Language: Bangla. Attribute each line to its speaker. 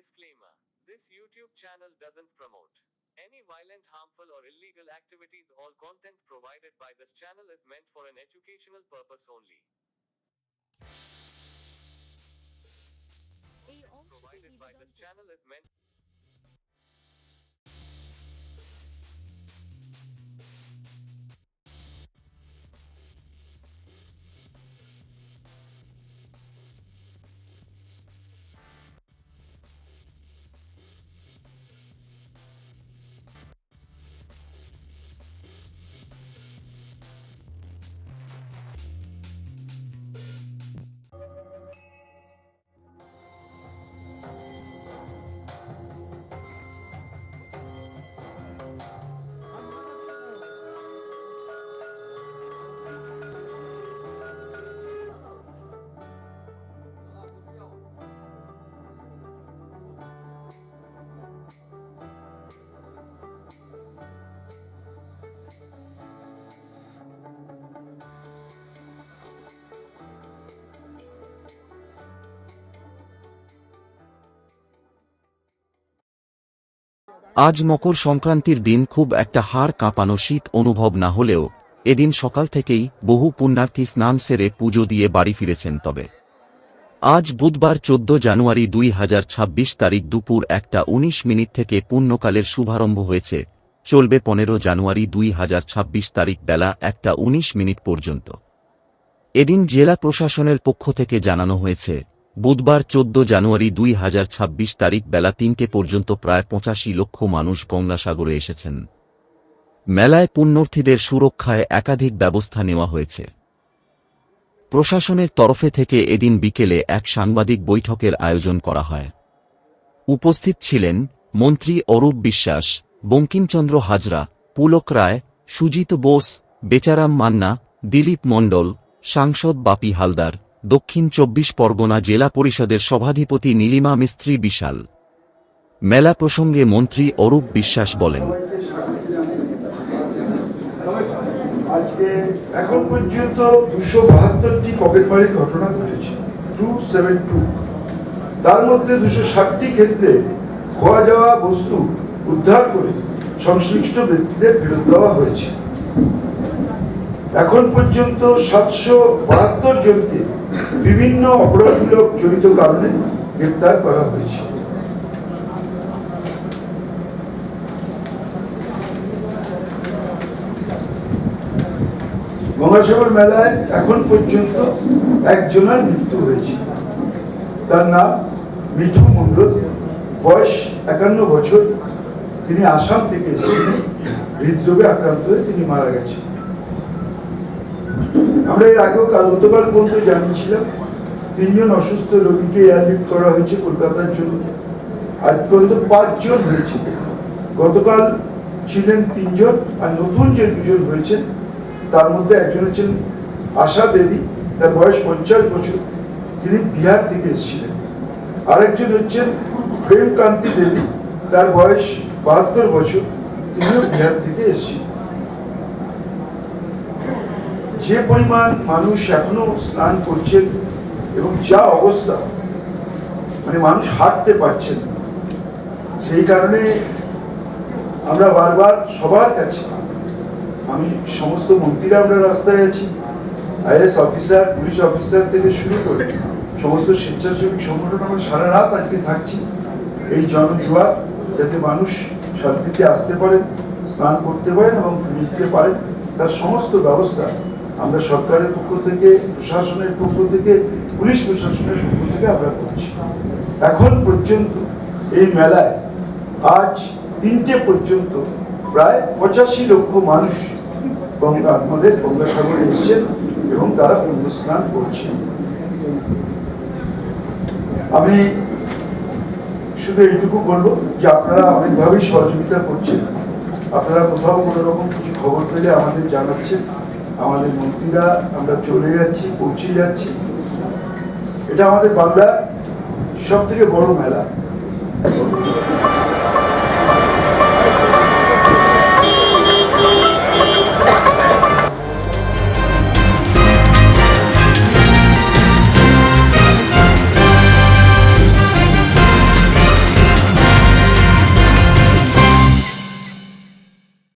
Speaker 1: Disclaimer This YouTube channel doesn't promote any violent, harmful, or illegal activities. All content provided by this channel is meant for an educational purpose only.
Speaker 2: এই অংশটি
Speaker 1: Provided by this
Speaker 2: নিবেদন
Speaker 1: channel is meant.
Speaker 3: আজ মকর সংক্রান্তির দিন খুব একটা হাড় কাঁপানো শীত অনুভব না হলেও, এদিন সকাল থেকেই বহু পুণ্যার্থী স্নান সেরে পুজো দিয়ে বাড়ি ফিরেছেন তবে। আজ বুধবার চোদ্দ জানুয়ারি দুই হাজার ছাব্বিশ তারিখ দুপুর একটা উনিশ মিনিট থেকে পুণ্যকালের শুভারম্ভ হয়েছে, চলবে পনেরো জানুয়ারি দুই হাজার ছাব্বিশ তারিখ বেলা একটা উনিশ মিনিট পর্যন্ত। এদিন জেলা প্রশাসনের পক্ষ থেকে জানানো হয়েছে বুধবার চোদ্দ জানুয়ারি দুই হাজার ছাব্বিশ তারিখ বেলা তিনটে পর্যন্ত প্রায় পঁচাশি লক্ষ মানুষ গঙ্গাসাগরে এসেছেন। মেলায় পুণ্যার্থীদের সুরক্ষায় একাধিক ব্যবস্থা নেওয়া হয়েছে। প্রশাসনের তরফে থেকে এদিন বিকেলে এক সাংবাদিক বৈঠকের আয়োজন করা হয়। উপস্থিত ছিলেন মন্ত্রী অরূপ বিশ্বাস, বঙ্কিমচন্দ্র হাজরা, পুলক রায়, সুজিত বোস, বেচারাম মান্না, দিলীপ মণ্ডল, সাংসদ বাপি হালদার দক্ষিণ চব্বিশ পরগনা জেলা পরিষদের সভাধিপতি নীলিমা মিস্ত্রি বিশাল। মেলা প্রসঙ্গে মন্ত্রী অরূপ বিশ্বাস বলেন।
Speaker 4: এখন পর্যন্ত দুশো বাহাত্তরটি ঘটনা ঘটেছে টু সেভেন টু তার মধ্যে দুশো ষাটটি ক্ষেত্রে খোয়া যাওয়া বস্তু উদ্ধার করে সংশ্লিষ্ট ব্যক্তিদের ফেরত দেওয়া হয়েছে। এখন পর্যন্ত সাতশো বাহাত্তর জনকে বিভিন্ন অপরাধমূলক জড়িত কারণে গ্রেপ্তার করা হয়েছে। গঙ্গাসাগর মেলায় এখন পর্যন্ত একজনের মৃত্যু হয়েছে। তার নাম মিঠু মণ্ডল। বয়স একান্ন বছর। তিনি আসাম থেকে এসেছিলেন। হৃদরোগে আক্রান্ত হয়ে তিনি মারা গেছেন। আমরা এর আগেও কাল গতকাল পর্যন্ত জানিয়েছিলাম, তিনজন অসুস্থ রোগীকে এয়ারলিফট করা হয়েছে কলকাতার জন্য। আজ পর্যন্ত পাঁচজন হয়েছে। গতকাল ছিলেন তিনজন, আর নতুন যে দুজন হয়েছেন, তার মধ্যে একজন হচ্ছেন আশা দেবী, তার বয়স পঞ্চাশ বছর। তিনি বিহার থেকে এসেছিলেন। আরেকজন হচ্ছেন প্রেমকান্তি দেবী, তার বয়স বাহাত্তর বছর। তিনিও বিহার থেকে এসেছিলেন। যে পরিমাণ মানুষ এখনও স্নান করছেন এবং যা অবস্থা মানে মানুষ হাঁটতে পারছেন সেই কারণে আমরা বারবার সবার কাছে, আমি সমস্ত মন্ত্রীরা আমরা রাস্তায় আছি আইএস অফিসার, পুলিশ অফিসার থেকে শুরু করে সমস্ত স্বেচ্ছাসেবী সংগঠন, আমরা সারা রাত আজকে থাকছি এই জনজোয়ার যাতে মানুষ শান্তিতে আসতে পারেন, স্নান করতে পারেন এবং ফিরে যেতে পারেন, তার সমস্ত ব্যবস্থা আমরা সরকারের পক্ষ থেকে, প্রশাসনের পক্ষ থেকে, পুলিশ প্রশাসনের পক্ষ থেকে আমরা করছি। এখন পর্যন্ত এই মেলায় আজ তিনটে পর্যন্ত প্রায় পঁচাশি লক্ষ মানুষ গঙ্গা, আমাদের গঙ্গাসাগরে এসেছেন এবং তারা পুণ্য স্নান করছেন। আমি শুধু এইটুকু বলব যে আপনারা অনেকভাবেই সহযোগিতা করছেন। আপনারা কোথাও কোনো রকম কিছু খবর পেলে আমাদের জানাচ্ছেন। আমাদের মন্ত্রীরা আমরা চলে যাচ্ছি পৌঁছে যাচ্ছি। এটা আমাদের বাংলা সব থেকে বড় মেলা।